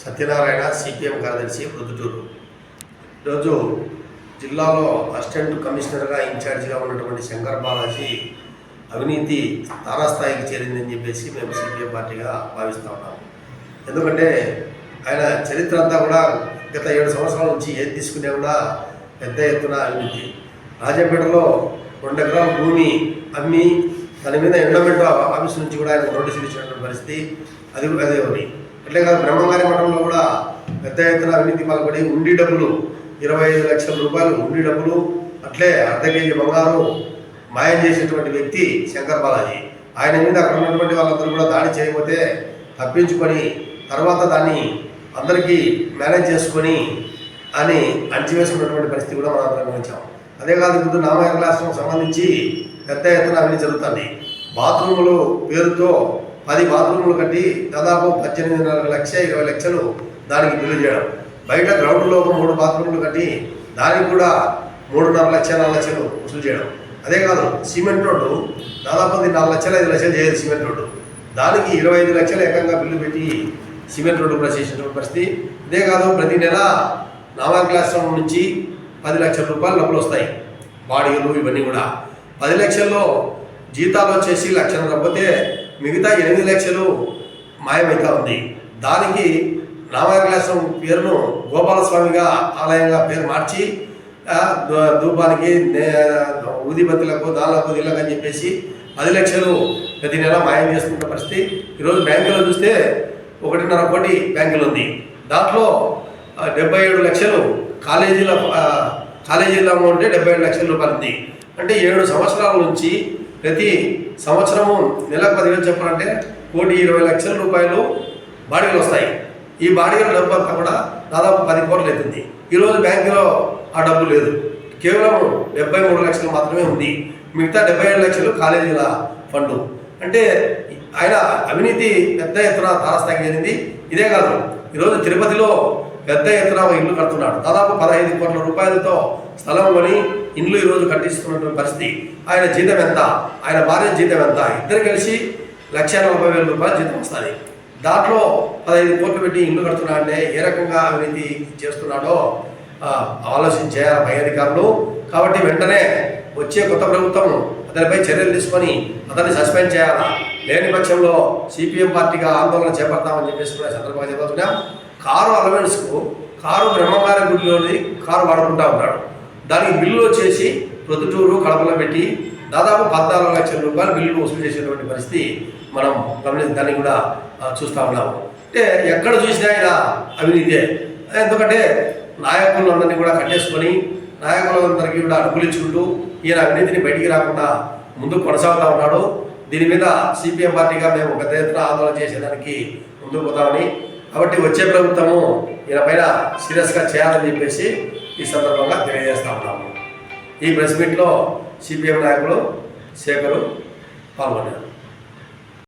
Satyanarayana CPM కార్యదర్శి ప్రొద్దుటూరు ఈరోజు జిల్లాలో అసిస్టెంట్ కమిషనర్గా ఇన్ఛార్జిగా ఉన్నటువంటి శంకర్ బాలాజీ అవినీతి తారాస్థాయికి చేరిందని చెప్పేసి మేము సిపిఎం పార్టీగా భావిస్తూ ఉన్నాం. ఎందుకంటే ఆయన చరిత్ర అంతా కూడా గత ఏడు సంవత్సరాల నుంచి ఏది తీసుకునే కూడా పెద్ద ఎత్తున అవినీతి. రాజపేటలో రెండు ఎకరాల భూమి అమ్మి దాని మీద ఎండమెంట్ ఆఫీస్ నుంచి కూడా ఆయన నోటీసులు ఇచ్చినటువంటి పరిస్థితి అది అదే ఒకటి అట్లే కాదు బ్రహ్మగారి మఠంలో కూడా పెద్ద ఎత్తున అవినీతి పాల్పడి ఉండి డబ్బులు ఇరవై ఐదు లక్షల రూపాయలు ఉండి డబ్బులు అట్లే అర్ధ కేజీ బంగారు మాయం చేసినటువంటి వ్యక్తి శంకర్ బాలాజీ. ఆయన మీద అక్కడ ఉన్నటువంటి వాళ్ళందరూ కూడా దాడి చేయకపోతే తప్పించుకొని తర్వాత దాన్ని అందరికీ మేనేజ్ చేసుకొని అని అణచివేసుకున్నటువంటి పరిస్థితి కూడా మనం అందరం గమనించాం. అదే కాదు ఇప్పుడు నామాయ క్లాస్కి సంబంధించి పెద్ద ఎత్తున అవినీతి జరుగుతుంది. బాత్రూములు పేరుతో పది బాత్రూములు కట్టి దాదాపు పద్దెనిమిదిన్నర లక్ష ఇరవై లక్షలు దానికి బిల్లు చేయడం. బయట గ్రౌండ్లో ఒక మూడు బాత్రూములు కట్టి దానికి కూడా మూడున్నర లక్ష నాలుగు లక్షలు వసూలు చేయడం. అదే కాదు సిమెంట్ రోడ్డు దాదాపు అది నాలుగు లక్షలు ఐదు లక్షలు చేయదు సిమెంట్ రోడ్డు. దానికి ఇరవై ఐదు లక్షలు ఏకంగా బిల్లు పెట్టి సిమెంట్ రోడ్డు కూడా చేసినటువంటి పరిస్థితి. ఇదే కాదు ప్రతి నెల నాలుగు క్లాస్ రూమ్ నుంచి పది లక్షల రూపాయలు డబ్బులు వస్తాయి. బాడీలు ఇవన్నీ కూడా. పది లక్షల్లో జీతాలు వచ్చేసి లక్షలు తప్పితే మిగతా ఎనిమిది లక్షలు మాయమైతా ఉంది. దానికి నామకలాసం పేరును గోపాలస్వామిగా ఆలయంగా పేరు మార్చి ధూపానికి నే- ఊదిబత్తులకు దానిలకు దీనికి అని చెప్పేసి పది లక్షలు ప్రతి నెల మాయం చేసుకున్న పరిస్థితి. ఈరోజు బ్యాంకులో చూస్తే ఒకటిన్నర కోటి బ్యాంకులు ఉంది. దాంట్లో డెబ్బై ఏడు లక్షలు కాలేజీల కాలేజీల కాలేజీలో డెబ్బై ఏడు లక్షల రూపాయలు ఉంది. అంటే ఏడు సంవత్సరాల నుంచి ప్రతి సంవత్సరము నెలకు పదివేలు చెప్పాలంటే కోటి ఇరవై లక్షల రూపాయలు బాడీలు వస్తాయి. ఈ బాడీల డబ్బు అంతా కూడా దాదాపు పది కోట్లు అవుతుంది. ఈరోజు బ్యాంకులో ఆ డబ్బు లేదు. కేవలం డెబ్బై మూడు లక్షలు మాత్రమే ఉంది. మిగతా డెబ్బై ఏడు లక్షలు కాలేజీల ఫండు. అంటే ఆయన అవినీతి పెద్ద ఎత్తున తారస్థాయికి జరిగింది. ఇదే కాదు ఈరోజు తిరుపతిలో పెద్ద ఎత్తున ఇల్లు కడుతున్నాడు. దాదాపు పదహైదు కోట్ల రూపాయలతో స్థలం కొని ఇండ్లు ఈరోజు కట్టిస్తున్నటువంటి పరిస్థితి. ఆయన జీతం ఎంత? ఆయన భార్య జీతం ఎంత? ఇద్దరు కలిసి లక్ష నలభై వేల రూపాయలు జీతం వస్తుంది. దాంట్లో పదహైదు కోట్లు పెట్టి ఇండ్లు కడుతున్నా అంటే ఏ రకంగా అవినీతి చేస్తున్నాడో ఆ, ఆలోచించే పై అధికారులు. కాబట్టి వెంటనే వచ్చే కొత్త ప్రభుత్వం అతనిపై చర్యలు తీసుకొని అతన్ని సస్పెండ్ చేయాలా? లేని పక్షంలో సిపిఎం పార్టీగా ఆందోళన చేపడతామని చెప్పేసి కూడా ఈ సందర్భంగా కారు అలవెన్స్కు కారు బ్రహ్మకార గుడిలోని కారు వాడుకుంటా ఉన్నాడు. దానికి బిల్లులు వచ్చేసి ప్రొద్దుటూరు కడపలో పెట్టి దాదాపు పద్నాలుగు లక్షల రూపాయలు బిల్లులు వసూలు చేసేటువంటి పరిస్థితి మనం గమనించి దాన్ని కూడా చూస్తూ చూస్తా ఉన్నాము. అంటే ఎక్కడ చూసినా ఆయన అవినీతే. ఎందుకంటే నాయకులందరినీ కూడా కట్టేసుకొని నాయకులందరికీ కూడా అనుకూలించుకుంటూ ఈయన అవినీతిని బయటికి రాకుండా ముందుకు కొనసాగుతా ఉన్నాడు. దీని మీద సిపిఎం పార్టీగా మేము పెద్ద ఎత్తున ఆందోళన చేసేదానికి ముందుకు పోతామని. కాబట్టి వచ్చే ప్రభుత్వము ఈయన పైన సీరియస్గా చేయాలని చెప్పేసి ఈ సందర్భంగా తెలియజేస్తా ఉన్నాము. ఈ ప్రెస్ మీట్లో సిపిఎం నాయకులు శేఖరు పాల్గొన్నారు.